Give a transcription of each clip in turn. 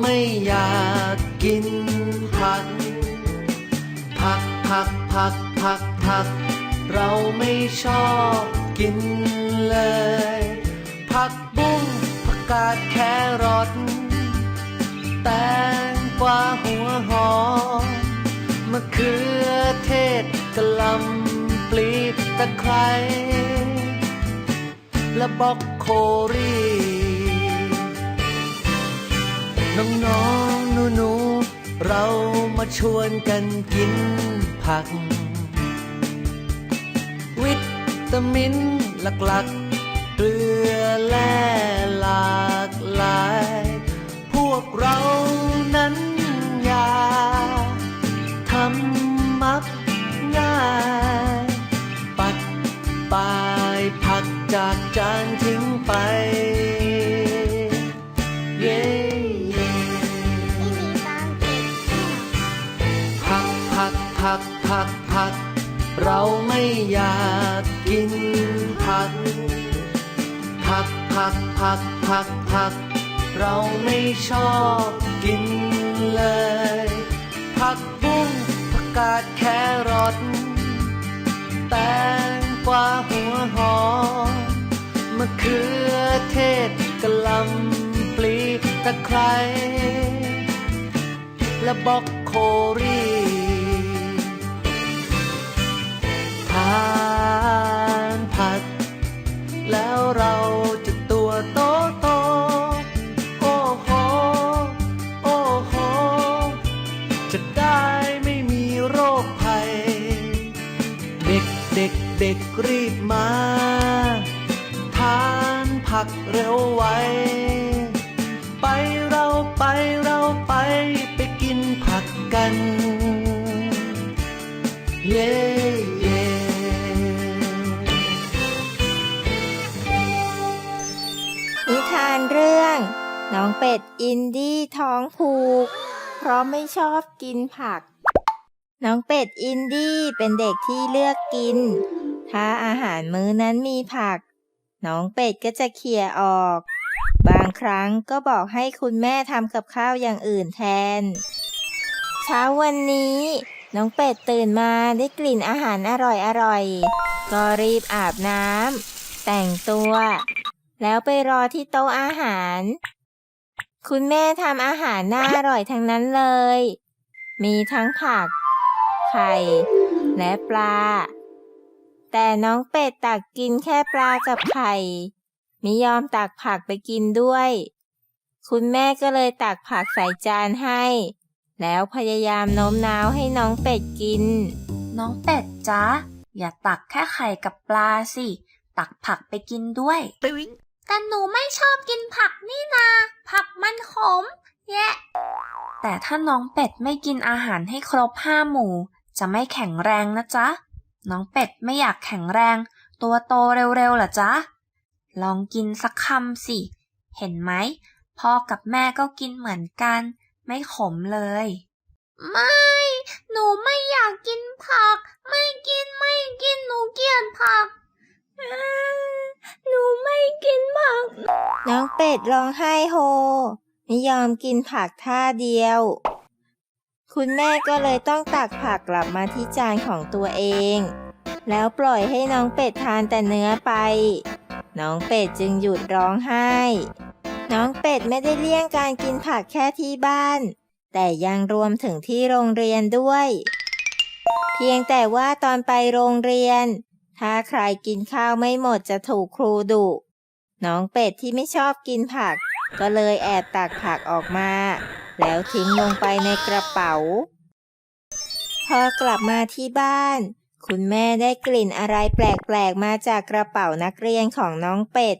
ไม่อยากกินผัก ผักผักผักผักผัก เราไม่ชอบกินเลย ผักบุ้งผักกาดแครอทแตงกวาหัวหอมมะเขือเทศกะหล่ำปลีตะไคร้และบล็อกโครี น้องๆหนูๆเรามาชวนกันกินผัก วิตามินหลักๆเกลือแร่หลากหลาย พวกเรานั้นอยากทำมักง่าย ปัดปลายผักจากจานทิ้งไป ผักผัก เราไม่อยากกินผัก ผักผักผักผักผัก เราไม่ชอบกินเลย ผักบุ้งผักกาดแครอทแตงกวาหัวหอมมะเขือเทศกะหล่ำปลีตะไคร้และบ็อกโครีานผัก แล้วเราจะตัวโตโตโอ้โห โอ้โห จะได้ไม่มีโรคภัย เด็กเด็กเด็กรีบมา ทานผักเร็วไว ไปเร น้องเป็ดอินดี้ท้องผูก เพราะไม่ชอบกินผัก น้องเป็ดอินดี้เป็นเด็กที่เลือกกิน ถ้าอาหารมื้อนั้นมีผัก น้องเป็ดก็จะเขี่ยออก บางครั้งก็บอกให้คุณแม่ทำกับข้าวอย่างอื่นแทน เช้าวันนี้ น้องเป็ดตื่นมาได้กลิ่นอาหารอร่อยๆก็รีบอาบน้ำแต่งตัว แล้วไปรอที่โต๊ะอาหาร คุณแม่ทำอาหารน่าอร่อยทั้งนั้นเลย มีทั้งผัก ไข่ และปลา แต่น้องเป็ดตักกินแค่ปลากับไข่ไม่ยอมตักผักไปกินด้วย คุณแม่ก็เลยตักผักใส่จานให้ แล้วพยายามโน้มน้าวให้น้องเป็ดกิน น้องเป็ดจ๊ะ อย่าตักแค่ไข่กับปลาสิ ตักผักไปกินด้วย แต่หนูไม่ชอบกินผักนี่นา ผักมันขม แยะ แต่ถ้าน้องเป็ดไม่กินอาหารให้ครบห้าหมู่ จะไม่แข็งแรงนะจ๊ะ น้องเป็ดไม่อยากแข็งแรง ตัวโตเร็วๆเหรอจ๊ะ ลองกินสักคำสิ เห็นไหม พ่อกับแม่ก็กินเหมือนกัน ไม่ขมเลย ไม่ หนูไม่อยากกินผัก ไม่กินไม่กิน หนูเกลียดผักอ่า หนูไม่กินผัก น้องเป็ดร้องไห้โฮ ไม่ยอมกินผักท่าเดียว คุณแม่ก็เลยต้องตักผักกลับมาที่จานของตัวเอง แล้วปล่อยให้น้องเป็ดทานแต่เนื้อไป น้องเป็ดจึงหยุดร้องไห้ น้องเป็ดไม่ได้เลี่ยงการกินผักแค่ที่บ้าน แต่ยังรวมถึงที่โรงเรียนด้วย เพียงแต่ว่าตอนไปโรงเรียน ถ้าใครกินข้าวไม่หมดจะถูกครูดุ น้องเป็ดที่ไม่ชอบกินผัก ก็เลยแอบตักผักออกมา แล้วทิ้งลงไปในกระเป๋า พอกลับมาที่บ้าน คุณแม่ได้กลิ่นอะไรแปลกๆมาจากกระเป๋านักเรียนของน้องเป็ด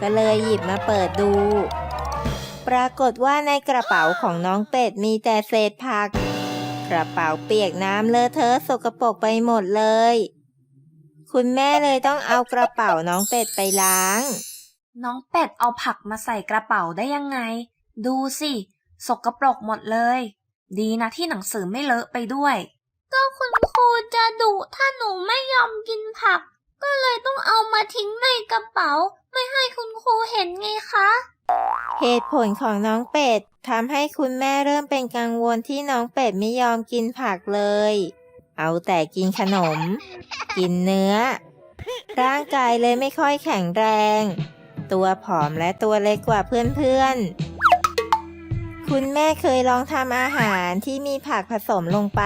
ก็เลยหยิบมาเปิดดู ปรากฏว่าในกระเป๋าของน้องเป็ดมีแต่เศษผัก กระเป๋าเปียกน้ำเลอะเทอะสกปรกไปหมดเลย คุณแม่เลยต้องเอากระเป๋าน้องเป็ดไปล้าง น้องเป็ดเอาผักมาใส่กระเป๋าได้ยังไง ดูสิ สกปรกหมดเลย ดีนะที่หนังสือไม่เลอะไปด้วย ก็คุณครูจะดุถ้าหนูไม่ยอมกินผัก ก็เลยต้องเอามาทิ้งในกระเป๋า ไม่ให้คุณครูเห็นไงคะ เหตุผลของน้องเป็ดทำให้คุณแม่เริ่มเป็นกังวลที่น้องเป็ดไม่ยอมกินผักเลย เอาแต่กินขนม กินเนื้อ ร่างกายเลยไม่ค่อยแข็งแรง ตัวผอมและตัวเล็กกว่าเพื่อนๆ คุณแม่เคยลองทำอาหารที่มีผักผสมลงไป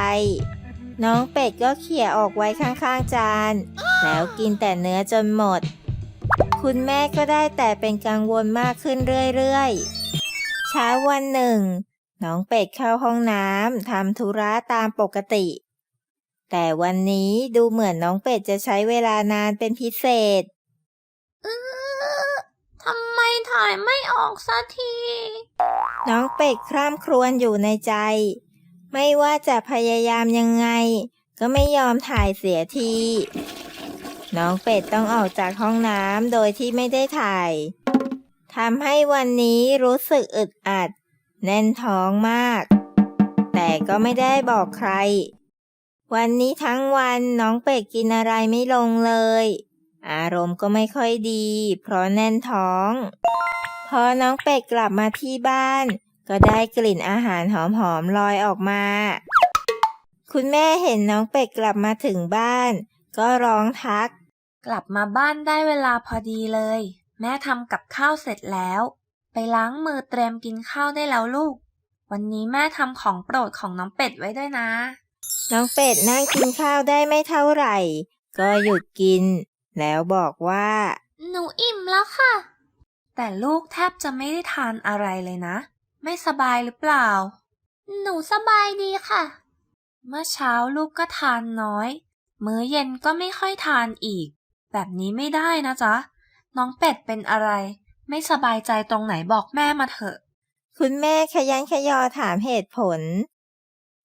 น้องเป็ดก็เขี่ยออกไว้ข้างๆจาน แล้วกินแต่เนื้อจนหมด คุณแม่ก็ได้แต่เป็นกังวลมากขึ้นเรื่อยๆ เช้าวันหนึ่งน้องเป็ดเข้าห้องน้ำทำธุระตามปกติ แต่วันนี้ดูเหมือนน้องเป็ดจะใช้เวลานานเป็นพิเศษ เออทำไมถ่ายไม่ออกสักที น้องเป็ดคร่ำครวญอยู่ในใจ ไม่ว่าจะพยายามยังไง ก็ไม่ยอมถ่ายเสียที น้องเป็ดต้องออกจากห้องน้ำโดยที่ไม่ได้ถ่ายทำให้วันนี้รู้สึกอึดอัด แน่นท้องมาก แต่ก็ไม่ได้บอกใคร วันนี้ทั้งวันน้องเป็ดกินอะไรไม่ลงเลย อารมณ์ก็ไม่ค่อยดี เพราะแน่นท้อง พอน้องเป็ดกลับมาที่บ้าน ก็ได้กลิ่นอาหารหอมๆลอยออกมา คุณแม่เห็นน้องเป็ดกลับมาถึงบ้าน ก็ร้องทัก กลับมาบ้านได้เวลาพอดีเลย แม่ทำกับข้าวเสร็จแล้ว ไปล้างมือเตรียมกินข้าวได้แล้วลูก วันนี้แม่ทำของโปรดของน้องเป็ดไว้ด้วยนะ น้องเป็ดนั่งกินข้าวได้ไม่เท่าไหร่ ก็หยุดกิน แล้วบอกว่า หนูอิ่มแล้วค่ะ แต่ลูกแทบจะไม่ได้ทานอะไรเลยนะ ไม่สบายหรือเปล่า หนูสบายดีค่ะ เมื่อเช้าลูกก็ทานน้อย มื้อเย็นก็ไม่ค่อยทานอีก แบบนี้ไม่ได้นะจ๊ะ น้องเป็ดเป็นอะไร ไม่สบายใจตรงไหนบอกแม่มาเถอะ คุณแม่ขยันขยอถามเหตุผล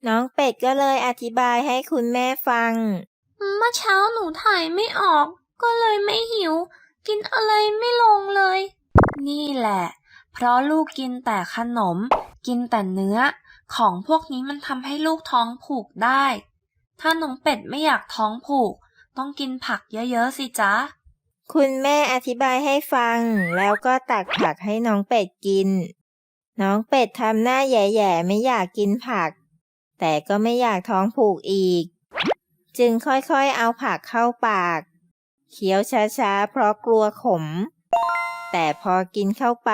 น้องเป็ดก็เลยอธิบายให้คุณแม่ฟัง เมื่อเช้าหนูถ่ายไม่ออก ก็เลยไม่หิว กินอะไรไม่ลงเลย นี่แหละ เพราะลูกกินแต่ขนม กินแต่เนื้อ ของพวกนี้มันทำให้ลูกท้องผูกได้ ถ้าน้องเป็ดไม่อยากท้องผูก ต้องกินผักเยอะๆสิจ๊ะ คุณแม่อธิบายให้ฟัง แล้วก็ตักผักให้น้องเป็ดกิน น้องเป็ดทำหน้าแย่ๆไม่อยากกินผัก แต่ก็ไม่อยากท้องผูกอีก จึงค่อยๆเอาผักเข้าปาก เคี้ยวช้าๆ เพราะกลัวขม แต่พอกินเข้าไป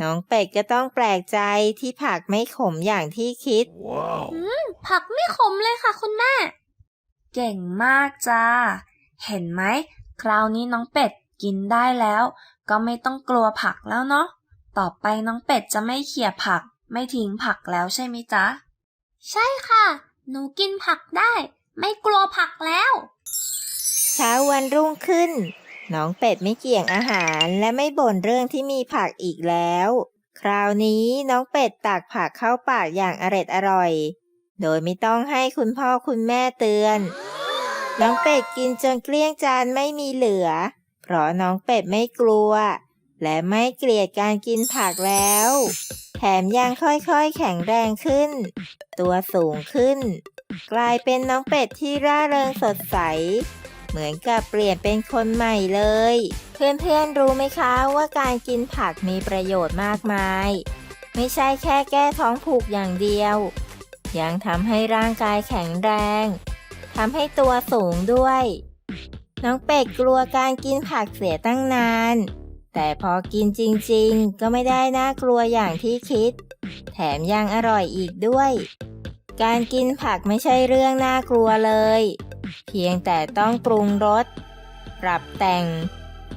น้องเป็ดก็ต้องแปลกใจที่ผักไม่ขมอย่างที่คิดผักไม่ขมเลยค่ะคุณแม่ เก่งมากจ้า เห็นไหม คราวนี้น้องเป็ดกินได้แล้ว ก็ไม่ต้องกลัวผักแล้วเนาะ ต่อไปน้องเป็ดจะไม่เขี่ยผัก ไม่ทิ้งผักแล้วใช่ไหมจ๊ะ ใช่ค่ะ หนูกินผักได้ ไม่กลัวผักแล้ว เช้าวันรุ่งขึ้น น้องเป็ดไม่เกี่ยงอาหารและไม่บ่นเรื่องที่มีผักอีกแล้ว คราวนี้น้องเป็ดตักผักเข้าปากอย่างอร็ดอร่อย โดยไม่ต้องให้คุณพ่อคุณแม่เตือน น้องเป็ดกินจนเกลี้ยงจานไม่มีเหลือ เพราะน้องเป็ดไม่กลัว และไม่เกลียดการกินผักแล้ว แถมยังค่อยๆแข็งแรงขึ้น ตัวสูงขึ้น กลายเป็นน้องเป็ดที่ร่าเริงสดใส เหมือนกับเปลี่ยนเป็นคนใหม่เลย เพื่อนๆรู้ไหมคะว่าการกินผักมีประโยชน์มากมาย ไม่ใช่แค่แก้ท้องผูกอย่างเดียว ยังทำให้ร่างกายแข็งแรงทำให้ตัวสูงด้วย น้องเป็ดกลัวการกินผักเสียตั้งนาน แต่พอกินจริงๆ ก็ไม่ได้น่ากลัวอย่างที่คิด แถมยังอร่อยอีกด้วย การกินผักไม่ใช่เรื่องน่ากลัวเลย เพียงแต่ต้องปรุงรส ปรับแต่ง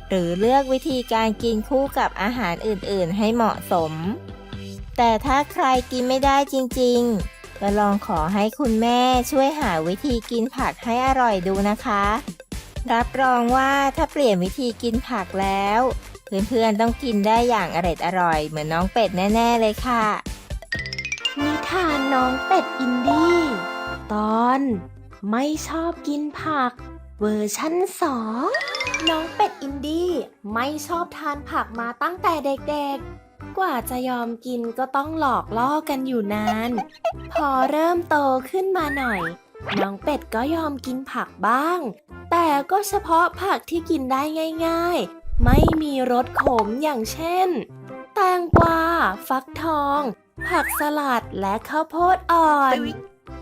หรือเลือกวิธีการกินคู่กับอาหารอื่นๆ ให้เหมาะสม แต่ถ้าใครกินไม่ได้จริงๆ ก็ลองขอให้คุณแม่ช่วยหาวิธีกินผักให้อร่อยดูนะคะ รับรองว่าถ้าเปลี่ยนวิธีกินผักแล้ว เพื่อนๆต้องกินได้อย่างอร็ดอร่อยเหมือนน้องเป็ดแน่ ๆ เลยค่ะ นิทานน้องเป็ดอินดี้ ตอน ไม่ชอบกินผัก เวอร์ชั่นสองน้องเป็ดอินดี้ไม่ชอบทานผักมาตั้งแต่เด็กๆ กว่าจะยอมกินก็ต้องหลอกล่อกันอยู่นาน พอเริ่มโตขึ้นมาหน่อย น้องเป็ดก็ยอมกินผักบ้าง แต่ก็เฉพาะผักที่กินได้ง่าย ๆ ไม่มีรสขมอย่างเช่น แตงกวา ฟักทอง ผักสลัดและข้าวโพดอ่อน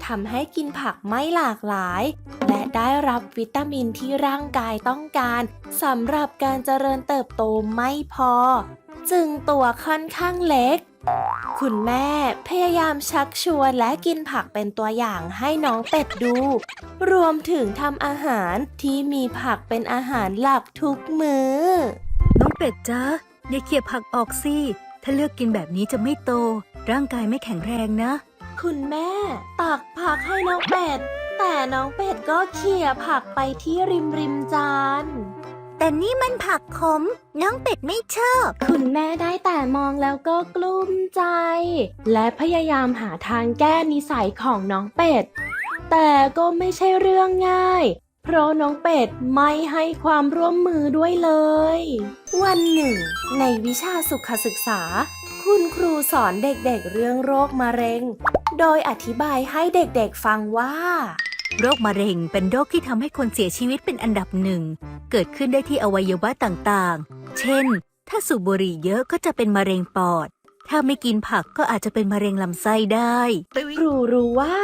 ทำให้กินผักไม่หลากหลาย และได้รับวิตามินที่ร่างกายต้องการสำหรับการเจริญเติบโตไม่พอ จึงตัวค่อนข้างเล็ก คุณแม่พยายามชักชวนและกินผักเป็นตัวอย่างให้น้องเป็ดดู รวมถึงทำอาหารที่มีผักเป็นอาหารหลักทุกมือ้อ น้องเป็ดจ้าอย่าเขี่ยผักออกสิ ถ้าเลือกกินแบบนี้จะไม่โต ร่างกายไม่แข็งแรงนะ คุณแม่ตักผักให้น้องเป็ด แต่น้องเป็ดก็เขี่ยผักไปที่ริมริมจาน แต่นี่มันผักขม น้องเป็ดไม่ชอบ คุณแม่ได้แต่มองแล้วก็กลุ้มใจ และพยายามหาทางแก้นิสัยของน้องเป็ด แต่ก็ไม่ใช่เรื่องง่าย เพราะน้องเป็ดไม่ให้ความร่วมมือด้วยเลย วันหนึ่ง ในวิชาสุขศึกษา คุณครูสอนเด็กๆเรื่องโรคมะเร็ง โดยอธิบายให้เด็กๆฟังว่า โรคมะเร็งเป็นโรคที่ทำให้คนเสียชีวิตเป็นอันดับหนึ่ง เกิดขึ้นได้ที่อวัยวะต่างๆ เช่น ถ้าสูบบุหรี่เยอะก็จะเป็นมะเร็งปอด ถ้าไม่กินผักก็อาจจะเป็นมะเร็งลำไส้ได้ ครูรู้ว่า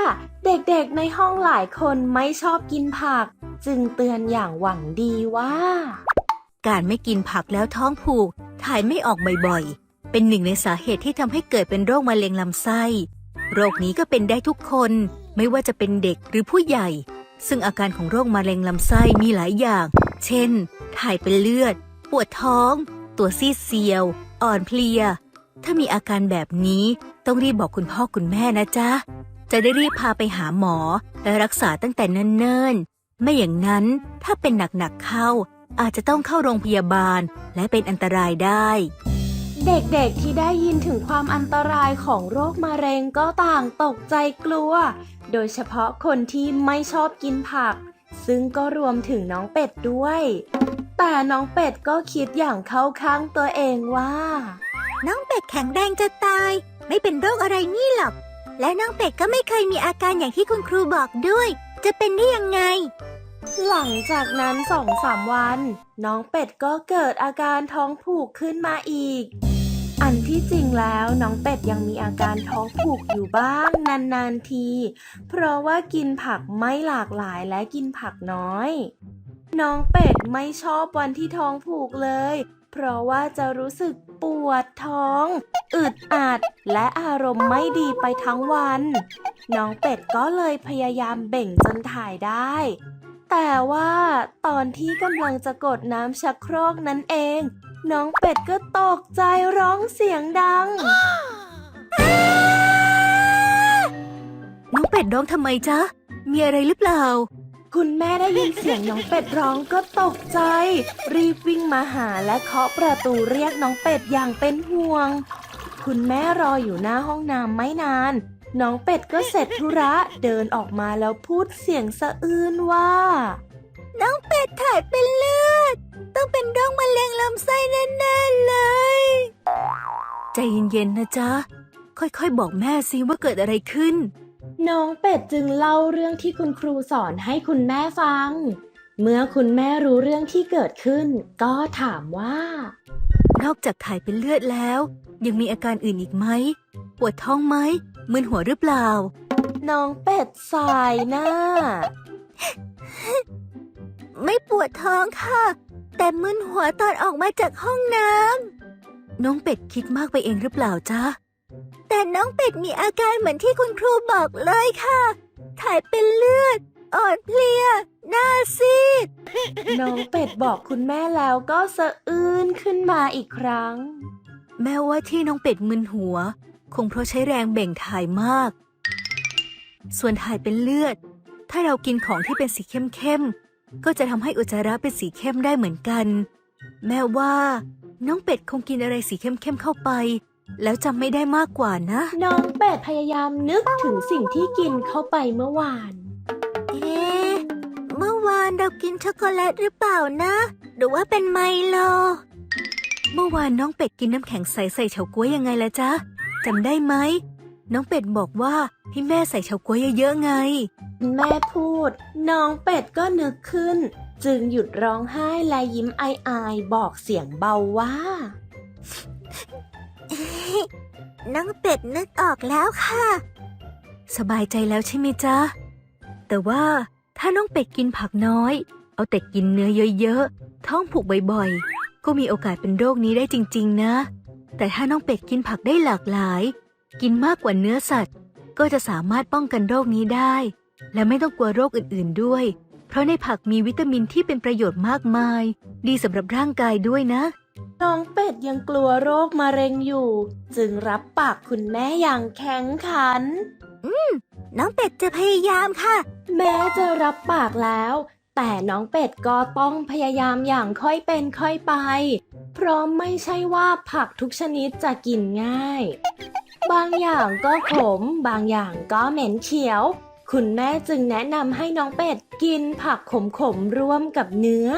เด็กๆในห้องหลายคนไม่ชอบกินผัก จึงเตือนอย่างหวังดีว่า การไม่กินผักแล้วท้องผูก ถ่ายไม่ออกบ่อยๆ เป็นหนึ่งในสาเหตุที่ทำให้เกิดเป็นโรคมะเร็งลำไส้ โรคนี้ก็เป็นได้ทุกคน ไม่ว่าจะเป็นเด็กหรือผู้ใหญ่ ซึ่งอาการของโรคมะเร็งลำไส้มีหลายอย่าง เช่น ถ่ายเป็นเลือด ปวดท้อง ตัวซีดเซียว อ่อนเพลีย ถ้ามีอาการแบบนี้ต้องรีบบอกคุณพ่อคุณแม่นะจ๊ะ จะได้รีบพาไปหาหมอ และรักษาตั้งแต่เนิ่นๆ ไม่อย่างนั้นถ้าเป็นหนักๆเข้า อาจจะต้องเข้าโรงพยาบาลและเป็นอันตรายได้เด็กๆที่ได้ยินถึงความอันตรายของโรคมะเร็งก็ต่างตกใจกลัว โดยเฉพาะคนที่ไม่ชอบกินผัก ซึ่งก็รวมถึงน้องเป็ดด้วย แต่น้องเป็ดก็คิดอย่างเข้าข้างตัวเองว่า น้องเป็ดแข็งแรงจะตาย ไม่เป็นโรคอะไรนี่หรอก และน้องเป็ดก็ไม่เคยมีอาการอย่างที่คุณครูบอกด้วย จะเป็นได้ยังไง หลังจากนั้นสองสามวัน น้องเป็ดก็เกิดอาการท้องผูกขึ้นมาอีกอั นที่จริงแล้วน้องเป็ดยังมีอาการท้องผูกอยู่บ้างนานๆที เพราะว่ากินผักไม่หลากหลายและกินผักน้อย น้องเป็ดไม่ชอบวันที่ท้องผูกเลย เพราะว่าจะรู้สึกปวดท้อง อึดอัด และอารมณ์ไม่ดีไปทั้งวัน น้องเป็ดก็เลยพยายามเบ่งจนถ่ายได้ แต่ว่าตอนที่กำลังจะกดน้ำชักโครกนั้นเอง น้องเป็ดก็ตกใจร้องเสียงดัง น้องเป็ดร้องทำไมจ๊ะ มีอะไรหรือเปล่า คุณแม่ได้ยินเสียงน้องเป็ดร้องก็ตกใจ รีบวิ่งมาหาและเคาะประตูเรียกน้องเป็ดอย่างเป็นห่วง คุณแม่รออยู่หน้าห้องน้ำไม่นาน น้องเป็ดก็เสร็จธุระเดินออกมาแล้วพูดเสียงสะอื้นว่า น้องเป็ดถ่ายเป็นเลือด ต้องเป็นโรคมะเร็งลำไส้แน่ๆเลย ใจเย็นๆนะจ๊ะ ค่อยๆ บอกแม่สิว่าเกิดอะไรขึ้น น้องเป็ดจึงเล่าเรื่องที่คุณครูสอนให้คุณแม่ฟัง เมื่อคุณแม่รู้เรื่องที่เกิดขึ้น ก็ถามว่า นอกจากถ่ายเป็นเลือดแล้ว ยังมีอาการอื่นอีกไหม ปวดท้องไหมมึนหัวหรือเปล่า น้องเป็ดสายหน้า ไม่ปวดท้องค่ะ แต่มึนหัวตอนออกมาจากห้องน้ำน้องเป็ดคิดมากไปเองหรือเปล่าจ๊ะ แต่น้องเป็ดมีอาการเหมือนที่คุณครูบอกเลยค่ะ ถ่ายเป็นเลือด อ่อนเพลีย หน้าซีด น้องเป็ดบอกคุณแม่แล้วก็สะอื้นขึ้นมาอีกครั้ง แม้ว่าที่น้องเป็ดมึนหัว คงเพราะใช้แรงเบ่งถ่ายมาก ส่วนถ่ายเป็นเลือด ถ้าเรากินของที่เป็นสีเข้มๆ ก็จะทำให้อุจจาระเป็นสีเข้มได้เหมือนกัน แม้ว่า น้องเป็ดคงกินอะไรสีเข้มๆเข้าไป แล้วจำไม่ได้มากกว่านะ น้องเป็ดพยายามนึกถึงสิ่งที่กินเข้าไปเมื่อวาน เอ๊ะเมื่อวานเรากินช็อกโกแลตหรือเปล่านะ หรือว่าเป็นไมโล เมื่อวานน้องเป็ดกินน้ำแข็งใสใส่เฉาก๊วยยังไงละจ๊ะจำได้ไหมน้องเป็ดบอกว่าให้แม่ใส่เฉาก๊วยเยอะๆไง แม่พูด น้องเป็ดก็นึกขึ้น จึงหยุดร้องไห้และยิ้มอายๆบอกเสียงเบาว่า น้องเป็ดนึกออกแล้วค่ะ สบายใจแล้วใช่ไหมจ๊ะ แต่ว่าถ้าน้องเป็ดกินผักน้อย เอาแต่กินเนื้อเยอะๆ ท้องผูกบ่อยๆ ก็มีโอกาสเป็นโรคนี้ได้จริง ๆ นะ แต่ถ้าน้องเป็ดกินผักได้หลากหลาย กินมากกว่าเนื้อสัตว์ ก็จะสามารถป้องกันโรคนี้ได้ และไม่ต้องกลัวโรคอื่นๆด้วย เพราะในผักมีวิตามินที่เป็นประโยชน์มากมาย ดีสำหรับร่างกายด้วยนะ น้องเป็ดยังกลัวโรคมะเร็งอยู่ จึงรับปากคุณแม่อย่างแข็งขันน้องเป็ดจะพยายามค่ะ แม้จะรับปากแล้ว แต่น้องเป็ดก็ต้องพยายามอย่างค่อยเป็นค่อยไป เพราะไม่ใช่ว่าผักทุกชนิดจะกินง่าย บางอย่างก็ขม บางอย่างก็เหม็นเขียว คุณแม่จึงแนะนำให้น้องเป็ดกินผักขมๆร่วมกับเนื้อ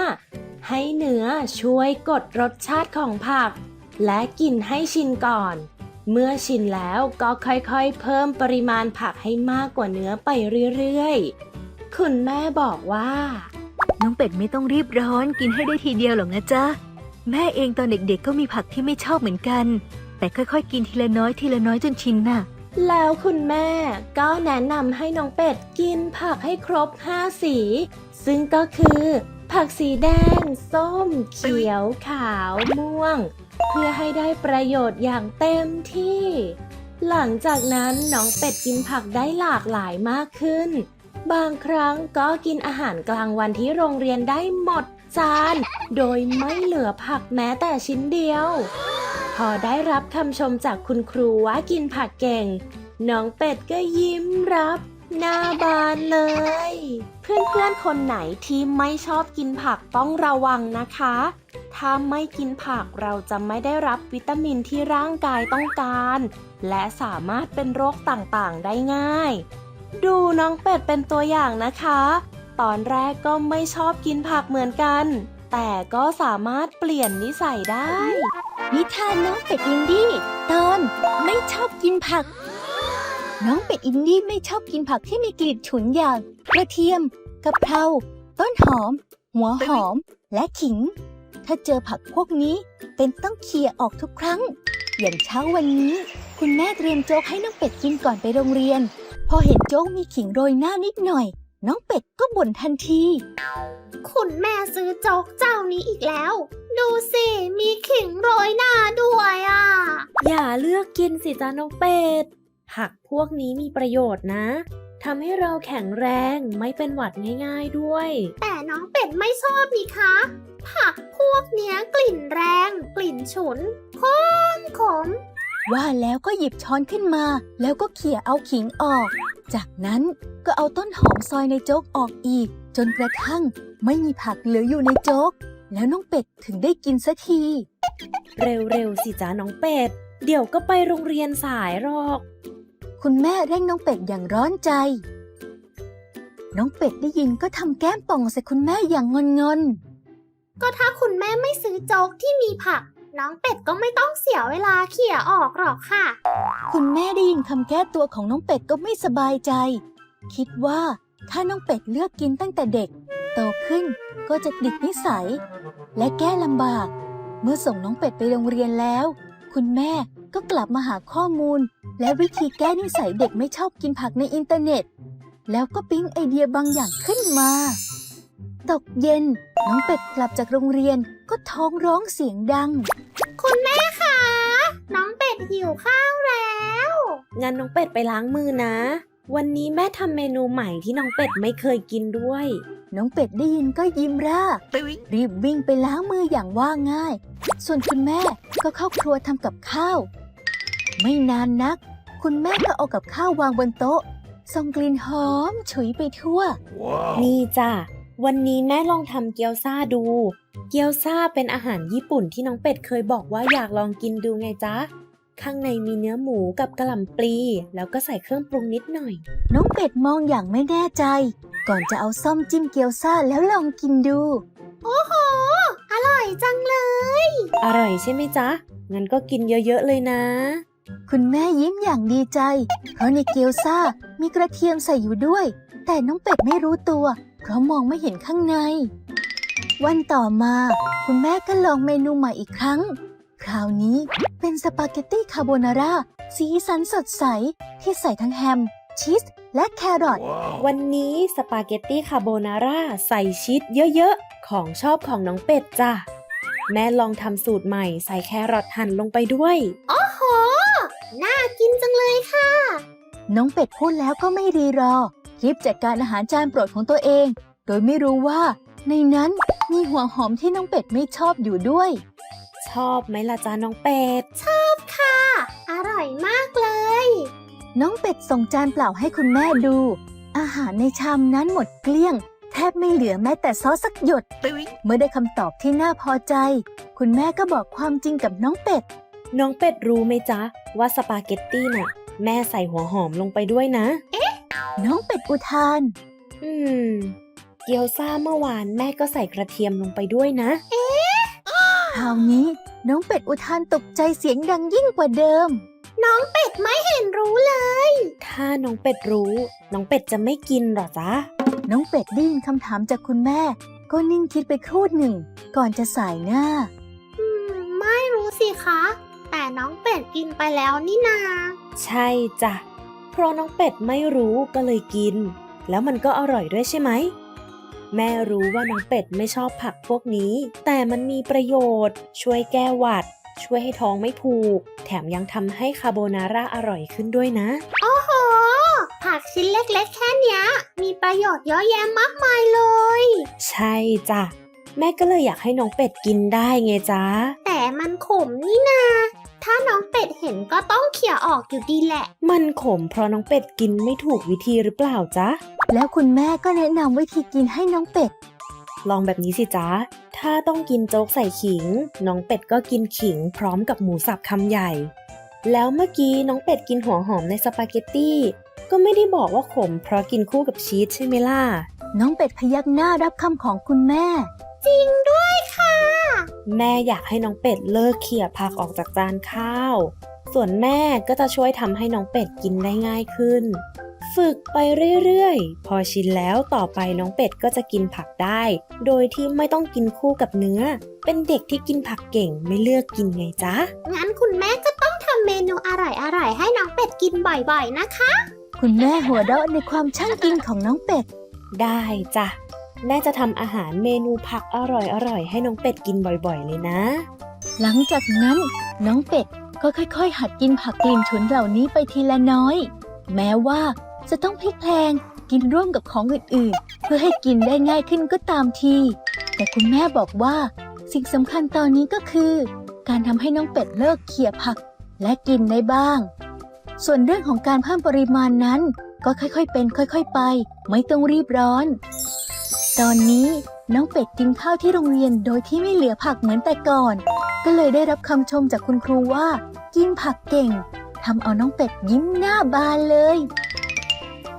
ให้เนื้อช่วยกดรสชาติของผัก และกินให้ชินก่อน เมื่อชินแล้วก็ค่อยๆ เพิ่มปริมาณผักให้มากกว่าเนื้อไปเรื่อยๆ คุณแม่บอกว่า น้องเป็ดไม่ต้องรีบร้อนกินให้ได้ทีเดียวหรอกนะจ๊ะ แม่เองตอนเด็กๆก็มีผักที่ไม่ชอบเหมือนกัน แต่ค่อยๆ กินทีละน้อยทีละน้อยจนชินน่ะ แล้วคุณแม่ก็แนะนำให้น้องเป็ดกินผักให้ครบ 5 สี ซึ่งก็คือ ผักสีแดง ส้ม เขียว ขาว ม่วง เพื่อให้ได้ประโยชน์อย่างเต็มที่ หลังจากนั้นน้องเป็ดกินผักได้หลากหลายมากขึ้น บางครั้งก็กินอาหารกลางวันที่โรงเรียนได้หมดจาน โดยไม่เหลือผักแม้แต่ชิ้นเดียว พอได้รับคำชมจากคุณครูว่ากินผักเก่ง น้องเป็ดก็ยิ้มรับหน้าบานเลย เพื่อนๆคนไหนที่ไม่ชอบกินผักต้องระวังนะคะ ถ้าไม่กินผักเราจะไม่ได้รับวิตามินที่ร่างกายต้องการ และสามารถเป็นโรคต่างๆได้ง่าย ดูน้องเป็ดเป็นตัวอย่างนะคะ ตอนแรกก็ไม่ชอบกินผักเหมือนกัน แต่ก็สามารถเปลี่ยนนิสัยได้ นิทานน้องเป็ดอินดี้ตอนไม่ชอบกินผัก น้องเป็ดอินดี้ไม่ชอบกินผักที่มีกลิ่นฉุนอย่างกระเทียมกะเพราต้นหอม หัวหอม และขิง ถ้าเจอผักพวกนี้เป็นต้องเคลียออกทุกครั้ง อย่างเช้าวันนี้ คุณแม่เตรียมโจ๊กให้น้องเป็ดกินก่อนไปโรงเรียน พอเห็นโจ๊กมีขิงโรยหน้านิดหน่อย น้องเป็ดก็บ่นทันที คุณแม่ซื้อโจ๊กเจ้านี้อีกแล้ว ดูสิ มีขิงโรยหน้าด้วยอะ อย่าเลือกกินสิจ้าน้องเป็ด ผักพวกนี้มีประโยชน์นะทำให้เราแข็งแรงไม่เป็นหวัดง่ายๆด้วย แต่น้องเป็ดไม่ชอบนี่คะ ผักพวกเนี้ยกลิ่นแรง กลิ่นฉุนขมขม ว่าแล้วก็หยิบช้อนขึ้นมา แล้วก็เขี่ยเอาขิงออก จากนั้นก็เอาต้นหอมซอยในโจ๊กออกอีก จนกระทั่งไม่มีผักเหลืออยู่ในโจ๊ก แล้วน้องเป็ดถึงได้กินสักที เร็วๆสิจ้าน้องเป็ด เดี๋ยวก็ไปโรงเรียนสายหรอก คุณแม่เร่งน้องเป็ดอย่างร้อนใจ น้องเป็ดได้ยินก็ทำแก้มป่องใส่คุณแม่อย่างงอนก็ถ้าคุณแม่ไม่ซื้อโจ๊กที่มีผัก น้องเป็ดก็ไม่ต้องเสียเวลาเขี่ยออกหรอกค่ะ คุณแม่ได้ยินคำแก้ตัวของน้องเป็ดก็ไม่สบายใจ คิดว่าถ้าน้องเป็ดเลือกกินตั้งแต่เด็ก โตขึ้นก็จะติดนิสัย และแก้ลำบาก เมื่อส่งน้องเป็ดไปโรงเรียนแล้ว คุณแม่ก็กลับมาหาข้อมูล และวิธีแก้นิสัยเด็กไม่ชอบกินผักในอินเทอร์เน็ต แล้วก็ปิ๊งไอเดียบางอย่างขึ้นมา ตกเย็น น้องเป็ดกลับจากโรงเรียนก็ท้องร้องเสียงดัง คุณแม่คะ น้องเป็ดหิวข้าวแล้ว งั้นน้องเป็ดไปล้างมือนะ วันนี้แม่ทำเมนูใหม่ที่น้องเป็ดไม่เคยกินด้วย น้องเป็ดได้ยินก็ยิ้มร่า รีบวิ่งไปล้างมืออย่างว่าง่าย ส่วนคุณแม่ก็เข้าครัวทำกับข้าว ไม่นานนัก คุณแม่ก็เอากับข้าววางบนโต๊ะส่งกลิ่นหอมฉุยไปทั่ว นี่จ้ะ วันนี้แม่ลองทำเกี๊ยวซ่าดู เกี๊ยวซ่าเป็นอาหารญี่ปุ่นที่น้องเป็ดเคยบอกว่าอยากลองกินดูไงจ๊ะ ข้างในมีเนื้อหมูกับกระหล่ำปลี แล้วก็ใส่เครื่องปรุงนิดหน่อย น้องเป็ดมองอย่างไม่แน่ใจ ก่อนจะเอาซ่อมจิ้มเกี๊ยวซ่าแล้วลองกินดู โอ้โห อร่อยจังเลย อร่อยใช่ไหมจ๊ะ งั้นก็กินเยอะๆเลยนะ คุณแม่ยิ้มอย่างดีใจ เพราะในเกี๊ยวซ่ามีกระเทียมใส่อยู่ด้วย แต่น้องเป็ดไม่รู้ตัว เพราะมองไม่เห็นข้างใน วันต่อมาคุณแม่ก็ลองเมนูใหม่อีกครั้งคคราวนี้เป็นสปาเกตตี้คาโบนาร่าสีสันสดใส ที่ใส่ทั้งแฮม ชีส และแครอท วันนี้สปาเกตตี้คาโบนาร่าใส่ชีสเยอะๆ ของชอบของน้องเป็ดจ้ะ แม่ลองทำสูตรใหม่ใส่แครอทหั่นลงไปด้วยโอ้โห น่ากินจังเลยค่ะ น้องเป็ดพูดแล้วก็ไม่รีรอ รีบจัดการอาหารจานโปรดของตัวเอง โดยไม่รู้ว่า ในนั้นมีหัวหอมที่น้องเป็ดไม่ชอบอยู่ด้วย ชอบไหมล่ะจ้าน้องเป็ดค่ะ อร่อยมากเลย น้องเป็ดส่งจานเปล่าให้คุณแม่ดู อาหารในชามนั้นหมดเกลี้ยง แทบไม่เหลือแม้แต่ซอสสักหยด เมื่อได้คำตอบที่น่าพอใจ คุณแม่ก็บอกความจริงกับน้องเป็ด น้องเป็ดรู้ไหมจ๊ะ ว่าสปาเกตตี้น่ะ แม่ใส่หัวหอมลงไปด้วยนะ น้องเป็ดอุทาน อืม เกี๊ยวซ่าเมื่อวานแม่ก็ใส่กระเทียมลงไปด้วยนะคราวนี้น้องเป็ดอุทานตกใจเสียงดังยิ่งกว่าเดิม น้องเป็ดไม่เห็นรู้เลย ถ้าน้องเป็ดรู้ น้องเป็ดจะไม่กินหรอจ๊ะ น้องเป็ดได้ยินคำถามจากคุณแม่ ก็นิ่งคิดไปครู่หนึ่ง ก่อนจะสายหน้า อืม ไม่รู้สิคะ แต่น้องเป็ดกินไปแล้วนี่นา ใช่จ้ะ เพราะน้องเป็ดไม่รู้ก็เลยกิน แล้วมันก็อร่อยด้วยใช่ไหม แม่รู้ว่าน้องเป็ดไม่ชอบผักพวกนี้ แต่มันมีประโยชน์ ช่วยแก้หวัด ช่วยให้ท้องไม่ผูก แถมยังทำให้คาโบนาร่าอร่อยขึ้นด้วยนะ โอ้โห ผักชิ้นเล็กๆแค่เนี้ยมีประโยชน์เยอะแยะมากมายเลย ใช่จ้ะแม่ก็เลยอยากให้น้องเป็ดกินได้ไงจ๊ะ แต่มันขมนี่นา ถ้าน้องเป็ดเห็นก็ต้องเขี่ยออกอยู่ดีแหละ มันขมเพราะน้องเป็ดกินไม่ถูกวิธีหรือเปล่าจ๊ะ แล้วคุณแม่ก็แนะนำวิธีกินให้น้องเป็ด ลองแบบนี้สิจ๊ะ ถ้าต้องกินโจ๊กใส่ขิง น้องเป็ดก็กินขิงพร้อมกับหมูสับคำใหญ่ แล้วเมื่อกี้น้องเป็ดกินหัวหอมในสปาเกตตี้ก็ไม่ได้บอกว่าขมเพราะกินคู่กับชีสใช่ไหมล่ะ น้องเป็ดพยักหน้ารับคำของคุณแม่ จริงด้วยค่ะ แม่อยากให้น้องเป็ดเลิกเขี่ยผักออกจากจานข้าว ส่วนแม่ก็จะช่วยทำให้น้องเป็ดกินได้ง่ายขึ้น ฝึกไปเรื่อยๆ พอชินแล้วต่อไปน้องเป็ดก็จะกินผักได้ โดยที่ไม่ต้องกินคู่กับเนื้อ เป็นเด็กที่กินผักเก่งไม่เลือกกินไงจ๊ะ งั้นคุณแม่ก็ต้องทำเมนูอร่อยๆ ให้น้องเป็ดกินบ่อยๆนะคะ คุณแม่หัวเราะในความช่างกินของน้องเป็ด ได้จ้ะ แม่จะทำอาหารเมนูผักอร่อยๆ ให้น้องเป็ดกินบ่อยๆ เลยนะ หลังจากนั้น น้องเป็ดก็ค่อยๆ หัดกินผักกลิ่นฉุนเหล่านี้ไปทีละน้อย แม้ว่าจะต้องพลิกแพลงกินร่วมกับของอื่นๆ เพื่อให้กินได้ง่ายขึ้นก็ตามที แต่คุณแม่บอกว่าสิ่งสำคัญตอนนี้ก็คือ การทำให้น้องเป็ดเลิกเขี่ยผักและกินได้บ้าง ส่วนเรื่องของการเพิ่มปริมาณนั้น ก็ค่อยๆเป็น ค่อย ๆ ไป ไม่ต้องรีบร้อน ตอนนี้น้องเป็ดกินข้าวที่โรงเรียนโดยที่ไม่เหลือผักเหมือนแต่ก่อน ก็เลยได้รับคำชมจากคุณครูว่า กินผักเก่งทำเอาน้องเป็ดยิ้มหน้าบานเลย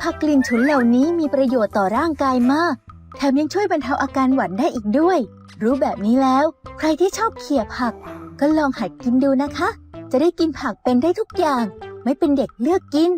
ผักกลิ่นฉุนเหล่านี้มีประโยชน์ต่อร่างกายมาก แถมยังช่วยบรรเทาอาการหวัดได้อีกด้วย รู้แบบนี้แล้ว ใครที่ชอบเขี่ยผัก ก็ลองหัดกินดูนะคะ จะได้กินผักเป็นได้ทุกอย่าง ไม่เป็นเด็กเลือกกิน